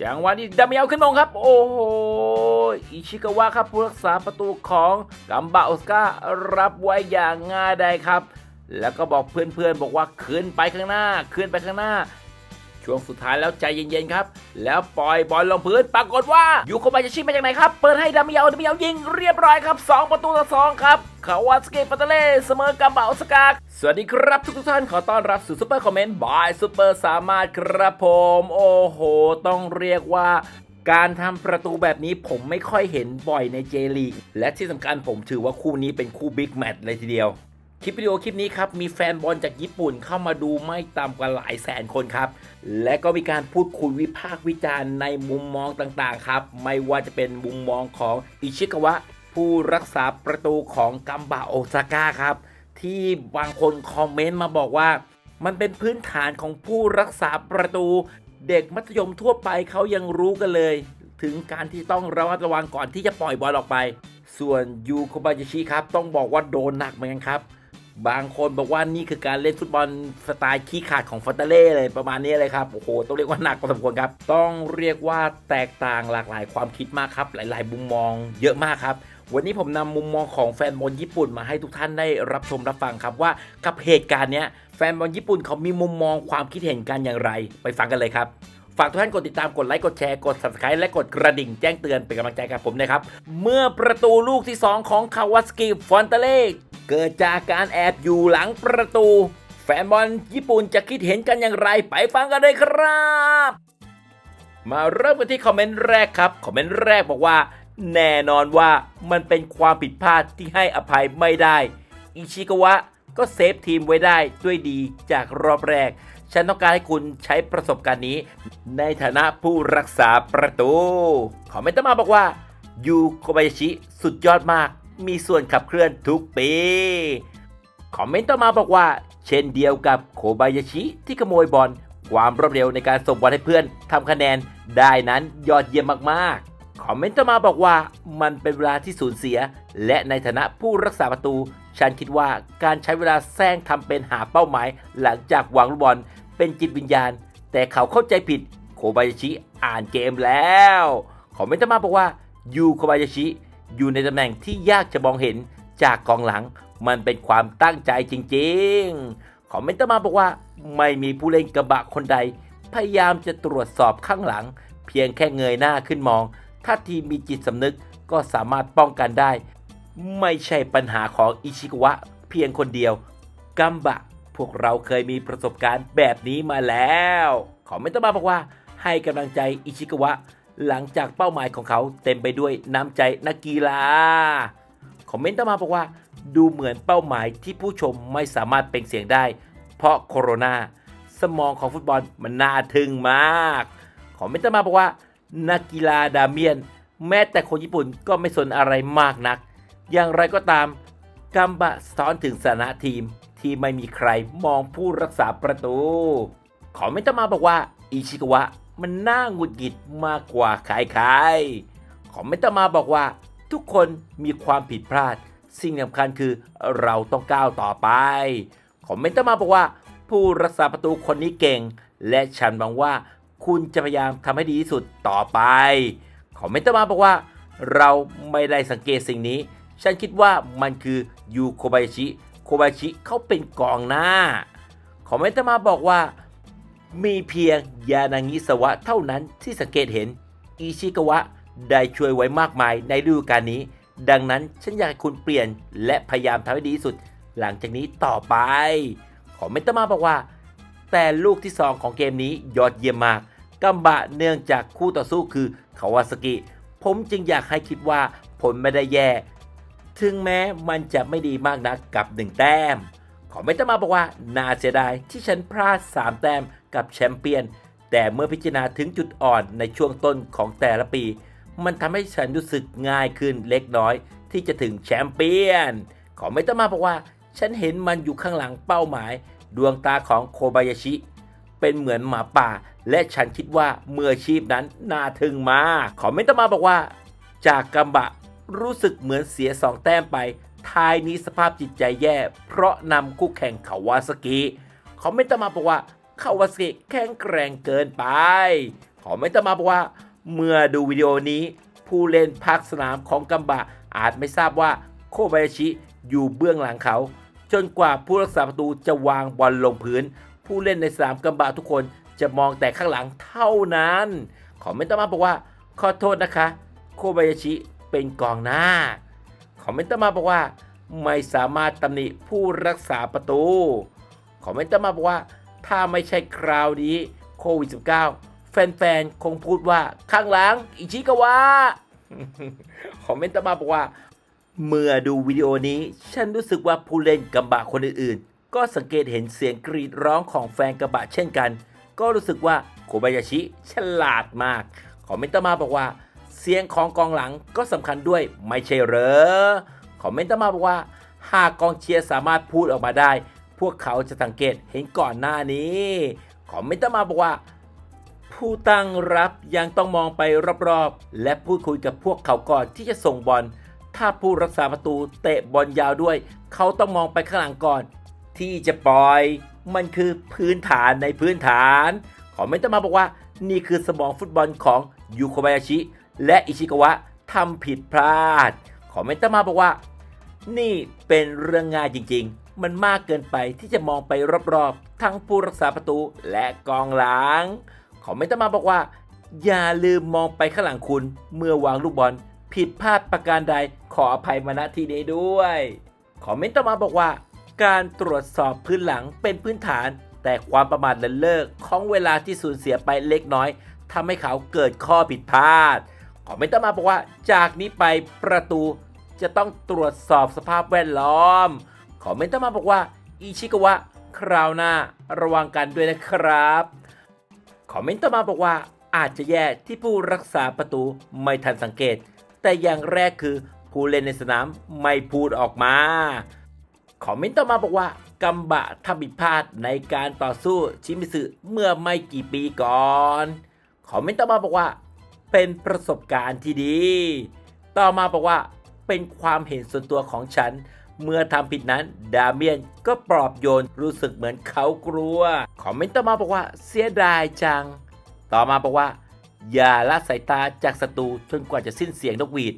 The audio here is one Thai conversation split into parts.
จังหวะนี้ดามิเอลขึ้นมงครับ โอ้โหอิชิกาวะครับผู้รักษาประตูของกัมบาโอสการับไว้อย่างง่ายได้ครับ แล้วก็บอกเพื่อนๆบอกว่าขึ้นไปข้างหน้าขึ้นไปข้างหน้า ช่วงสุดท้ายแล้วใจเย็นๆครับ แล้วปล่อยบอลลงพื้นปรากฏว่ายูโคบายาชิมาจากไหนครับ เปิดให้ดามิเอลดามิเอลยิงเรียบร้อยครับ 2 ประตูต่อ2ครับคาวาสเกะปัตเตเล่เสมอกัมบาสกาสวัสดีครับทุกท่านขอต้อนรับสู่ซุปเปอร์คอมเมนต์บายซุปเปอร์สามารถครับผม โอ้โห ต้องเรียกว่าการทำประตูแบบนี้ผมไม่ค่อยเห็นบ่อยในเจลีกและที่สำคัญผมถือว่าคู่นี้เป็นคู่บิ๊กแมตช์เลยทีเดียว คลิปวิดีโอคลิปนี้ครับ มีแฟนบอลจากญี่ปุ่นเข้ามาดูไม่ต่ำกว่าหลายแสนคนครับ และก็มีการพูดคุยวิพากษ์วิจารณ์ในมุมมองต่างๆครับ ไม่ว่าจะเป็นมุมมองของอิชิกาวะ ผู้รักษาประตูของกัมบาโอซาก้าครับ ที่บางคนคอมเมนต์มาบอกว่า มันเป็นพื้นฐานของผู้รักษาประตู เด็กมัธยมทั่วไปเขายังรู้กันเลย ถึงการที่ต้องระมัดระวังก่อนที่จะปล่อยบอลออกไป ส่วนยูโคบายาชิครับต้องบอกว่าโดนหนักเหมือนกันครับ บางคนบอกว่านี่คือการเล่นฟุตบอลสไตล์ขี้ขาดของฟอตเตเล่เลยประมาณนี้เลยครับ โอ้โห ต้องเรียกว่าหนักพอสมควรครับ ต้องเรียกว่าแตกต่างหลากหลายความคิดมากครับ หลายๆมุมมองเยอะมากครับวันนี้ผมนำมุมมองของแฟนบอลญี่ปุ่นมาให้ทุกท่านได้รับชมรับฟังครับว่ากับเหตุการณ์เนี้ยแฟนบอลญี่ปุ่นเขามีมุมมองความคิดเห็นกันอย่างไร ไปฟังกันเลยครับ ฝากทุกท่านกดติดตามกดไลค์กดแชร์กด subscribe และกดกระดิ่งแจ้งเตือนเป็นกำลังใจกับผมนะครับ เมื่อประตูลูกที่ 2 ของคาวาสกิฟอนเตเล่ เกิดจากการแอบอยู่หลังประตู แฟนบอลญี่ปุ่นจะคิดเห็นกันอย่างไรไปฟังกันเลยครับ มาเริ่มกันที่คอมเมนต์แรกครับ คอมเมนต์แรกบอกว่า แน่นอนว่ามันเป็นความผิดพลาดที่ให้อภัยไม่ได้ อิชิกวะก็เซฟทีมไว้ได้ด้วยดีจากรอบแรก ฉันต้องการให้คุณใช้ประสบการณ์นี้ ในฐานะผู้รักษาประตู คอมเมนต์ต่อมาบอกว่ายูโคบายาชิสุดยอดมาก มีส่วนขับเคลื่อนทุกปี คอมเมนต์ต่อมาบอกว่า เช่นเดียวกับโคบายาชิที่ขโมยบอลความรวดเร็วในการส่งบอลให้เพื่อนทำคะแนนได้นั้นยอดเยี่ยมมากๆ คอมเมนต์ต่อมาบอกว่ามันเป็นเวลาที่สูญเสีย และในฐานะผู้รักษาประตู ฉันคิดว่าการใช้เวลาแซงทำเป็นหาเป้าหมายหลังจากวางลูกบอลเป็นจิตวิญญาณ แต่เขาเข้าใจผิดโคบายาชิอ่านเกมแล้ว คอมเมนต์ต่อมาบอกว่ายูโคบายาชิ อยู่ในตำแหน่งที่ยากจะมองเห็นจากกองหลัง มันเป็นความตั้งใจจริงๆ คอมเมนต์มาบอกว่าไม่มีผู้เล่นกระบะคนใด พยายามจะตรวจสอบข้างหลัง เพียงแค่เงยหน้าขึ้นมอง ถ้าทีมมีจิตสำนึกก็สามารถป้องกันได้ ไม่ใช่ปัญหาของอิชิกวะ เพียงคนเดียวกัมบะ พวกเราเคยมีประสบการณ์แบบนี้มาแล้วขอไม่ต้องมาบอกว่าให้กำลังใจอิชิกวะ หลังจากเป้าหมายของเขาเต็มไปด้วยน้ำใจนักกีฬา คอมเมนต์ต่อมาบอกว่า ดูเหมือนเป้าหมายที่ผู้ชมไม่สามารถเป็นเสียงได้ เพราะโคโรนาสมองของฟุตบอลมันน่าทึ่งมาก คอมเมนต์ต่อมาบอกว่า นักกีฬาดาเมียน แม้แต่คนญี่ปุ่นก็ไม่สนอะไรมากนัก อย่างไรก็ตามกัมบะซ้อนถึงสถานะทีมที่ไม่มีใครมองผู้รักษาประตูขอไม่ต้อมาบอกว่าอิชิกวะ มันน่าหงุดหงิดมากกว่าใครๆขอไม่ต้องมาบอกว่าทุกคนมีความผิดพลาด สิ่งสำคัญคือเราต้องก้าวต่อไปขอไม่ต้องมาบอกว่า ผู้รักษาประตูคนนี้เก่ง และฉันหวังว่าคุณจะพยายามทำให้ดีที่สุดต่อไปขอไม่ต้องมาบอกว่า เราไม่ได้สังเกตสิ่งนี้ ฉันคิดว่ามันคือยูโคบายชิ โคบายชิเขาเป็นกองหน้า คอมเมนต์ต่อมาบอกว่า มีเพียงยานางิสวะเท่านั้นที่สังเกตเห็น อิชิกวะได้ช่วยไว้มากมายในฤดูกาลนี้ ดังนั้นฉันอยากให้คุณเปลี่ยนและพยายามทำให้ดีที่สุด หลังจากนี้ต่อไปคอเมนต์ต่อมาบอกว่า แต่ลูกที่ 2 ของเกมนี้ยอดเยี่ยมมากกัมบะเนื่องจากคู่ต่อสู้คือคาวาสกิ ผมจึงอยากให้คิดว่าผลไม่ได้แย่ ถึงแม้มันจะไม่ดีมากนักกับหนึ่งแต้ม ขอไม่ต้องมาบอกว่าน่าเสียดายที่ฉันพลาด 3 แต้มกับแชมเปี้ยน แต่เมื่อพิจารณาถึงจุดอ่อนในช่วงต้นของแต่ละปี มันทำให้ฉันรู้สึกง่ายขึ้นเล็กน้อย ที่จะถึงแชมเปี้ยนขอไม่ต้องมาบอกว่า ฉันเห็นมันอยู่ข้างหลังเป้าหมาย ดวงตาของโคบายาชิ เป็นเหมือนหมาป่า และฉันคิดว่าเมืออชีพนั้นน่าทึ่งมากขอไม่ต้องมาบอกว่า จากกัมบะรู้สึกเหมือนเสีย2แต้มไป ท้ายนี้สภาพจิตใจแย่ เพราะนำคู่แข่งคาวาสกิเขาไม่ต้องมาบอกว่าคาวาสกิแข็งแกร่งเกินไปขอไม่ต้องมาบอกว่า เมื่อดูวิดีโอนี้ ผู้เล่นภาคสนามของกัมบะอาจไม่ทราบว่าโคบายาชิอยู่เบื้องหลังเขา จนกว่าผู้รักษาประตูจะวางบอลลงพื้น ผู้เล่นในสนามกัมบะทุกคนจะมองแต่ข้างหลังเท่านั้นขอไม่ต้องมาบอกว่า ขอโทษนะคะ โคบายาชิเป็นกองหน้า คอมเมนต์ต่อมาบอกว่า ไม่สามารถตำหนิผู้รักษาประตู คอมเมนต์ต่อมาบอกว่า ถ้าไม่ใช่คราวนี้โควิด -19 แฟนๆ คงพูดว่าข้างหลังอิชิกาวะคอมเมนต์ต่อมาบอกว่า เมื่อดูวิดีโอนี้ ฉันรู้สึกว่าผู้เล่นกัมบะคนอื่นๆ ก็สังเกตเห็นเสียงกรีดร้องของแฟนกัมบะเช่นกัน ก็รู้สึกว่าโคบายาชิฉลาดมากคอมเมนต์ต่อมาบอกว่า เสียงของกองหลังก็สำคัญด้วยไม่ใช่เหรอ คอมเมนต์ต่อมาบอกว่า หากกองเชียร์สามารถพูดออกมาได้ พวกเขาจะสังเกตเห็นก่อนหน้านี้ คอมเมนต์ต่อมาบอกว่า ผู้ตั้งรับยังต้องมองไปรอบๆ และพูดคุยกับพวกเขาก่อนที่จะส่งบอล ถ้าผู้รักษาประตูเตะบอลยาวด้วย เขาต้องมองไปข้างหลังก่อน ที่จะปล่อย มันคือพื้นฐานในพื้นฐานขอไม่ต้อมาบอกว่า นี่คือสมองฟุตบอลของยูโคบายาชิ และอิชิกาวะทำผิดพลาดขอไม่ต้องมาบอกว่า นี่เป็นเรื่องง่ายจริง ๆ มันมากเกินไปที่จะมองไปรอบๆ ทั้งผู้รักษาประตูและกองหลังขอไม่ต้องมาบอกว่า อย่าลืมมองไปข้างหลังคุณเมื่อวางลูกบอล ผิดพลาดประการใดขออภัยมาณที่นี้ด้วย คอมเมนต์มาบอกว่า การตรวจสอบพื้นหลังเป็นพื้นฐาน แต่ความประมาทเลินเลิกของเวลาที่สูญเสียไปเล็กน้อยทำให้เขาเกิดข้อผิดพลาด คอมเมนต์ต่อมาบอกว่า จากนี้ไปประตูจะต้องตรวจสอบสภาพแวดล้อม คอมเมนต์ต่อมาบอกว่า อิชิกาวะคราวหน้าระวังกันด้วยนะครับ คอมเมนต์ต่อมาบอกว่าอาจจะแย่ที่ผู้รักษาประตูไม่ทันสังเกต แต่อย่างแรกคือผู้เล่นในสนามไม่พูดออกมา คอมเมนต์ต่อมาบอกว่ากัมบะทำผิดพลาดในการต่อสู้ชิมิสึเมื่อไม่กี่ปีก่อน คอมเมนต์ต่อมาบอกว่า เป็นประสบการณ์ที่ดี ต่อมาบอกว่าเป็นความเห็นส่วนตัวของฉัน เมื่อทำผิดนั้น ดาเมียนก็ปลอบโยนรู้สึกเหมือนเขากลัว คอมเมนต์ต่อมาบอกว่าเสียดายจัง ต่อมาบอกว่า อย่าละสายตาจากศัตรูจนกว่าจะสิ้นเสียงนกหวีด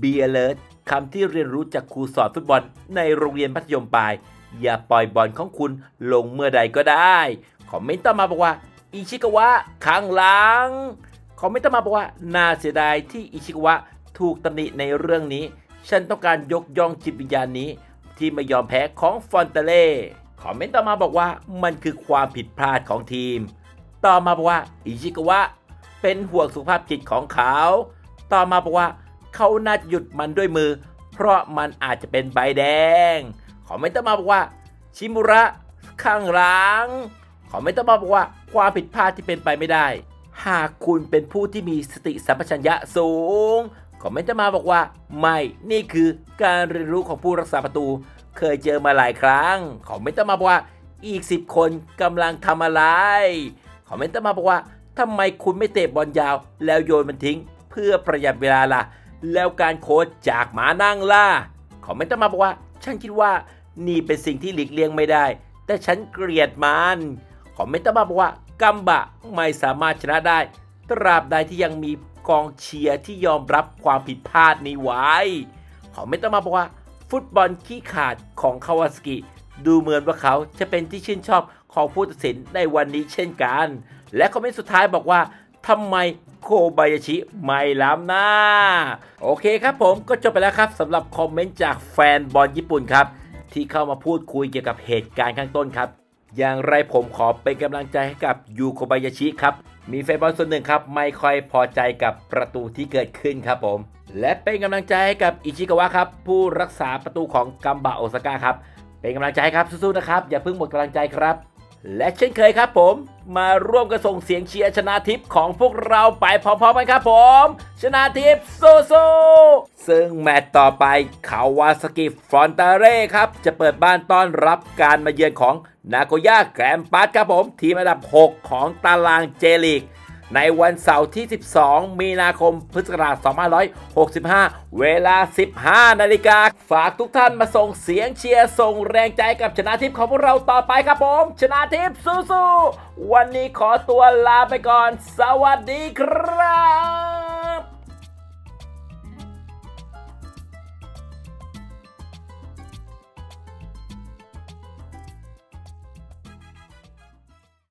Be alert คำที่เรียนรู้จากครูสอนฟุตบอลในโรงเรียนมัธยมปลาย อย่าปล่อยบอลของคุณลงเมื่อใดก็ได้ คอมเมนต์ต่อมาบอกว่า อิชิกาวะข้างหลัง คอมเมนต์ต่อมาบอกว่าน่าเสียดายที่อิชิกวะถูกตำหนิในเรื่องนี้ ฉันต้องการยกย่องจิตวิญญาณนี้ ที่ไม่ยอมแพ้ของฟอนเตเล่คอมเมนต์ต่อมาบอกว่ามันคือความผิดพลาดของทีม ต่อมาบอกว่าอิชิกวะเป็นห่วงสุขภาพจิตของเขา ต่อมาบอกว่าเขาน่าจะหยุดมันด้วยมือ เพราะมันอาจจะเป็นใบแดงขอไม่ต้องมาบอกว่า ชิมุระข้างหลังขอไม่ต้องมาบอกว่าความผิดพลาดที่เป็นไปไม่ได้ หากคุณเป็นผู้ที่มีสติสัมปชัญญะสูงขอไม่ต้องมาบอกว่า ไม่นี่คือการเรียนรู้ของผู้รักษาประตู เคยเจอมาหลายครั้งขอไม่ต้องมาบอกว่าอีก 10 คนกำลังทำอะไรขอไม่ต้องมาบอกว่าทำไมคุณไม่เตะบอลยาว แล้วโยนมันทิ้ง เพื่อประหยัดเวลาล่ะ แล้วการโค้ชจากหมานั่งล่ะขอไม่ต้องมาบอกว่า ฉันคิดว่า นี่เป็นสิ่งที่หลีกเลี่ยงไม่ได้ แต่ฉันเกลียดมันขอไม่ต้องมาบอกว่า กัมบะไม่สามารถชนะได้ ตราบใดที่ยังมีกองเชียร์ที่ยอมรับความผิดพลาดนี้ไว้ขอไม่ต้องมาบอกว่า ฟุตบอลขี้ขาดของคาวาสกิ ดูเหมือนว่าเขาจะเป็นที่ชื่นชอบของผู้ตัดสินในวันนี้เช่นกัน และคอมเมนต์สุดท้ายบอกว่าทำไมโคบายาชิไม่ล้ำหน้า โอเคครับผมก็จบไปแล้วครับสำหรับคอมเมนต์จากแฟนบอลญี่ปุ่นครับ ที่เข้ามาพูดคุยเกี่ยวกับเหตุการณ์ข้างต้นครับ อย่างไรผมขอเป็นกำลังใจให้กับยูโคบายาชิครับ มีแฟนบอลส่วนหนึ่งครับไม่ค่อยพอใจกับประตูที่เกิดขึ้นครับผม และเป็นกำลังใจให้กับอิชิกาวะครับ ผู้รักษาประตูของกัมบะโอซาก้าครับ เป็นกำลังใจครับสู้ๆนะครับ อย่าเพิ่งหมดกำลังใจครับ และเช่นเคยครับผม มาร่วมกันส่งเสียงเชียร์ชนะทิพย์ของพวกเราไปพร้อมๆกันครับผม ชนะทิพย์สู้ๆซึ่งแมตตช์ต่อไปคาวาสกิฟรอนตาเร่ครับ จะเปิดบ้านต้อนรับการมาเยือนของนาโกย่าแกรมปัสครับผม ทีมอันดับ 6 ของตารางเจลีก ในวันเสาร์ที่ 12 มีนาคมพุทธศักราช2565 เวลา 15 นาฬิกา ฝากทุกท่านมาส่งเสียงเชียร์ ส่งแรงใจกับชนะทิพย์ของพวกเราต่อไปครับผม ชนะทิพย์สู้ๆ วันนี้ขอตัวลาไปก่อน สวัสดีครับ